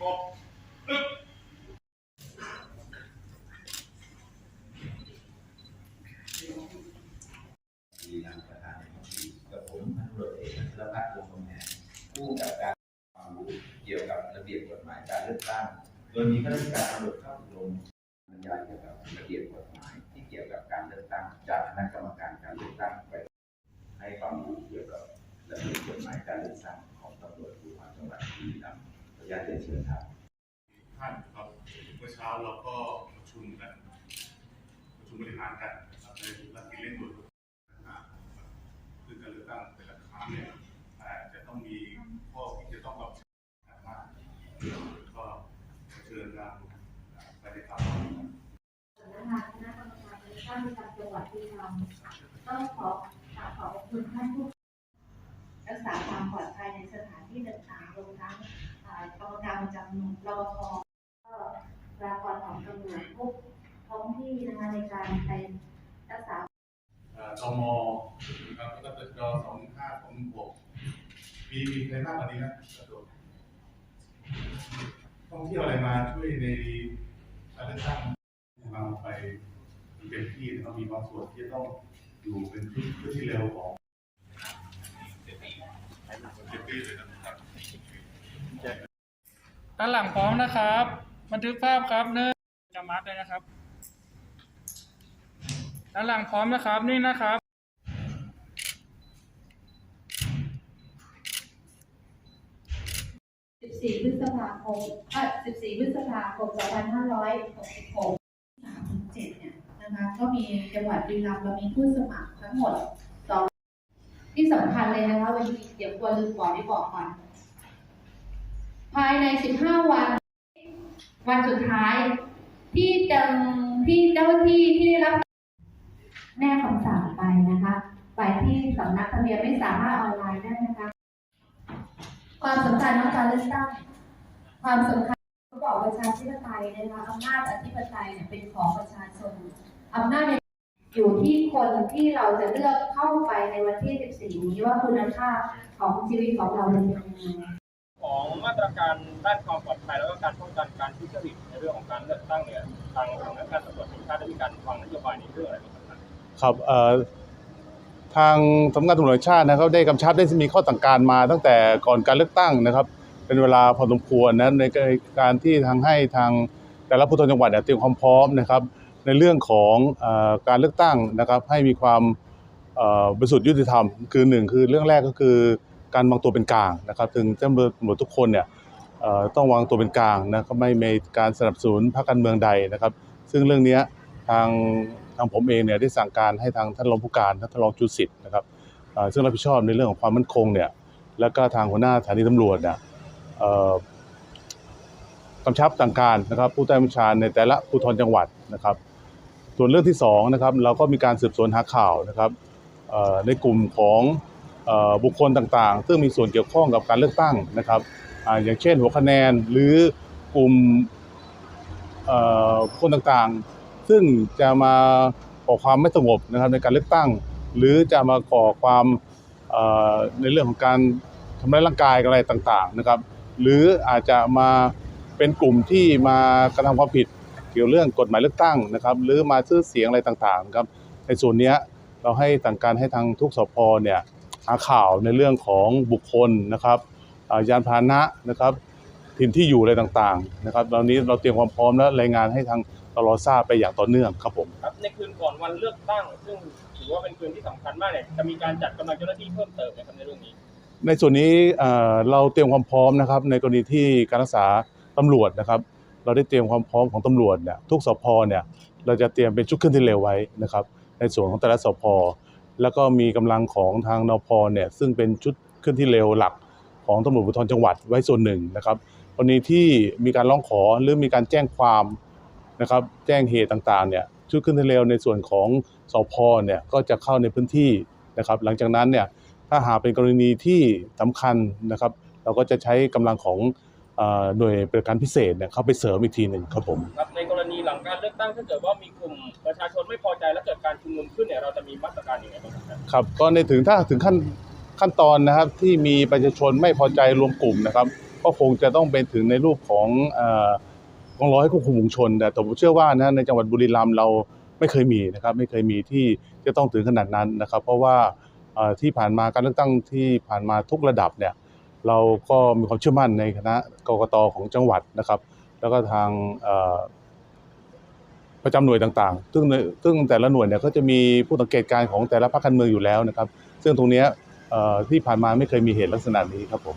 กบปึ๊บมีนำประธานในคดีกับผมพันตำรวจเอกธนพัฒน์วงศ์กำแหงผู้กำกับการความรู้เกี่ยวกับระเบียบกฎหมายการเลือกตั้งโดยมีข้าราชการตำรวจเข้าอบรมบรรยายเกี่ยวกับระเบียบกฎหมายที่เกี่ยวกับการเลือกตั้งจากคณะกรรมการ ญาตเรียนเชิญครับท่านครับเมื่อเช้าเราก็ประชุมกันประชุมบริหารกันนะครับในรัฐกิจเร่งด่วนนะครับคือการเลือกตั้งแต่ละครั้งเนี่ยอาจจะต้องมีข้อที่จะต้องรับชมากก็เชิญทางปฏิบัติการสำนักงานคณะกรรมการเลือกตั้งประจำจังหวัดบุรีรัมย์ต้องขอขอบคุณท่านผู้รักษาความปลอดภัยในสถานที่ต่างๆรวมทั้ง อ่ากรรมการจำหน่วยรปภก็บุคลากรของตำรวจทุกท้องที่นะคะในการไปรักษาอ่อตมนะครับแล้วก็ตึกจสองห้าสองหกมีมีใครบ้างวันนี้นะกระโดดท่องเที่ยวอะไรมาช่วยในการเลือกตั้งเราไปเต็มที่นะครับมีบางส่วนที่ต้องอยู่เป็นชุดชุดที่เร็วของเต็มที่เลยนะครับ ด้านหลังพร้อมนะครับ บันทึกภาพครับเนื่อจะมัดเลยนะครับ ด้านหลังพร้อมนะครับนี่นะครับ 14 พฤษภาคมเอ่อ14 พฤษภาคม 2566 3-7เนี่ยนะคะก็มีจังหวัดบุรีรัมย์เรามีผู้สมัครทั้งหมดสองที่สำคัญเลยนะคะวันนี้เดี๋ยวควรลืมบอกที่บอกก่อนายใน 15 วัน วันสุดท้าย ที่จังที่เจ้าหน้าที่ที่ได้รับ แน่คำสั่งไปนะคะไปที่สำนักทะเบียนไม่สามารถออนไลน์ได้นะคะ ความสำคัญของการเลือกตั้งความสำคัญเขาบอกประชาธิปไตยนะคะอำนาจอธิปไตยเนี่ยเป็นของประชาชนอำนาจเนี่ยอยู่ที่คนที่เราจะเลือกเข้าไปในวันที่ 14 นี้ว่าคุณภาพของชีวิตของเราเป็นยังไง ของมาตรการด้านความปลอดภัยแล้วก็การป้องกันการทุจริตในเรื่องของการเลือกตั้งเนี่ยทางสำนักงานตำรวจแห่งชาติได้มีการวางนโยบายในเรื่องอะไรบ้างครับครับเอ่อทางสำนักงานตำรวจแห่งชาตินะครับได้กำชับได้มีข้อสั่งการมาตั้งแต่ก่อนการเลือกตั้งนะครับ เป็นเวลาพอสมควรนะในการที่ทางให้ทางแต่ละผู้ทนจังหวัดเนี่ยเตรียมความพร้อมนะครับ ในเรื่องของเอ่อการเลือกตั้งนะครับให้มีความเอ่อบริสุทธิ์ยุติธรรม คือหนึ่งคือเรื่องแรกก็คือ การวางตัวเป็นกลางนะครับถึงเจ้าหน้าที่ตำรวจทุกคนเนี่ยต้องวางตัวเป็นกลางนะก็ไม่มีการสนับสนุนพรรคการเมืองใดนะครับ ซึ่งเรื่องนี้ทางทางผมเองเนี่ยได้สั่งการให้ทางท่านรองผู้การท่านรองจุสิทธิ์นะครับซึ่งรับผิดชอบในเรื่องของความมั่นคงเนี่ยแล้วก็ทางหัวหน้าสถานีตำรวจเนี่ยกำชับสั่งการนะครับผู้ใต้บัญชาในแต่ละภูธรจังหวัดนะครับ ส่วนเรื่องที่สองนะครับเราก็มีการสืบสวนหาข่าวนะครับในกลุ่มของ บุคคลต่างๆ ซึ่งมีส่วนเกี่ยวข้องกับการเลือกตั้งนะครับออย่างเช่นหัวคะแนนหรือกลุ่มคนต่างๆ ซึ่งจะมาก่อความไม่สงบนะครับในการเลือกตั้ง หรือจะมาก่อความในเรื่องของการทำร้ายร่างกายอะไรต่างๆนะครับ หรืออาจจะมาเป็นกลุ่มที่มากระทำความผิดเกี่ยวเรื่องกฎหมายเลือกตั้งนะครับ หรือมาซื้อเสียงอะไรต่างๆครับในส่วนนี้เราให้สั่งการให้ทางทุกสพเนี่ย หาข่าวในเรื่องของบุคคลนะครับอ่ายานพาหนะนะครับถิ่นที่อยู่อะไรต่างๆนะครับตอนนี้เราเตรียมความพร้อมและรายงานให้ทางตลอทราบไปอย่างต่อเนื่องครับผมครับในคืนก่อนวันเลือกตั้ง ซึ่งถือว่าเป็นคืนที่สำคัญมากเนี่ยจะมีการจัดกำลังเจ้าหน้าที่เพิ่มเติมไหมครับในเรื่องนี้ ในส่วนนี้เอ่อเราเตรียมความพร้อมนะครับ ในกรณีที่การรักษาตำรวจนะครับ เราได้เตรียมความพร้อมของตำรวจเนี่ยทุกสพเนี่ยเราจะเตรียมเป็นชุดเคลื่อนที่เร็วไว้นะครับ ในส่วนของแต่ละสพ แล้วก็มีกำลังของทางนพเนี่ยซึ่งเป็นชุดเคลื่อนที่เร็วหลักของตำรวจภูธรจังหวัดไว้ส่วนหนึ่งนะครับกรณีที่มีการร้องขอหรือมีการแจ้งความนะครับแจ้งเหตุต่างๆเนี่ยชุดเคลื่อนที่เร็วในส่วนของสพเนี่ยก็จะเข้าในพื้นที่นะครับหลังจากนั้นเนี่ยถ้าหากเป็นกรณีที่สำคัญนะครับ เราก็จะใช้กำลังของ หน่วยปฏิบัติการพิเศษเนี่ยเข้าไปเสริมอีกทีหนึ่งครับผมครับในกรณีหลังการเลือกตั้งถ้าเกิดว่ามีกลุ่มประชาชนไม่พอใจและเกิดการชุมนุมขึ้นเนี่ยเราจะมีมาตรการอย่างไรบ้างครับครับก็ในถึงถ้าถึงขั้นขั้นตอนนะครับที่มีประชาชนไม่พอใจรวมกลุ่มนะครับ ก็คงจะต้องเป็นถึงในรูปของเอ่อกองร้อยควบคุมฝูงชน แต่ผมเชื่อว่านะในจังหวัดบุรีรัมย์เราไม่เคยมีนะครับไม่เคยมีที่จะต้องถึงขนาดนั้นนะครับ เพราะว่าเอ่อที่ผ่านมาการเลือกตั้งที่ผ่านมาทุกระดับเนี่ย เราก็มีความเชื่อมั่นในคณะกกตของจังหวัดนะครับ แล้วก็ทางประจำหน่วยต่างๆ ซึ่งซึ่งแต่ละหน่วยเนี่ยก็จะมีผู้สังเกตการณ์ของแต่ละพรรคการเมืองอยู่แล้วนะครับ ซึ่งตรงนี้ที่ผ่านมาไม่เคยมีเหตุลักษณะนี้ครับผม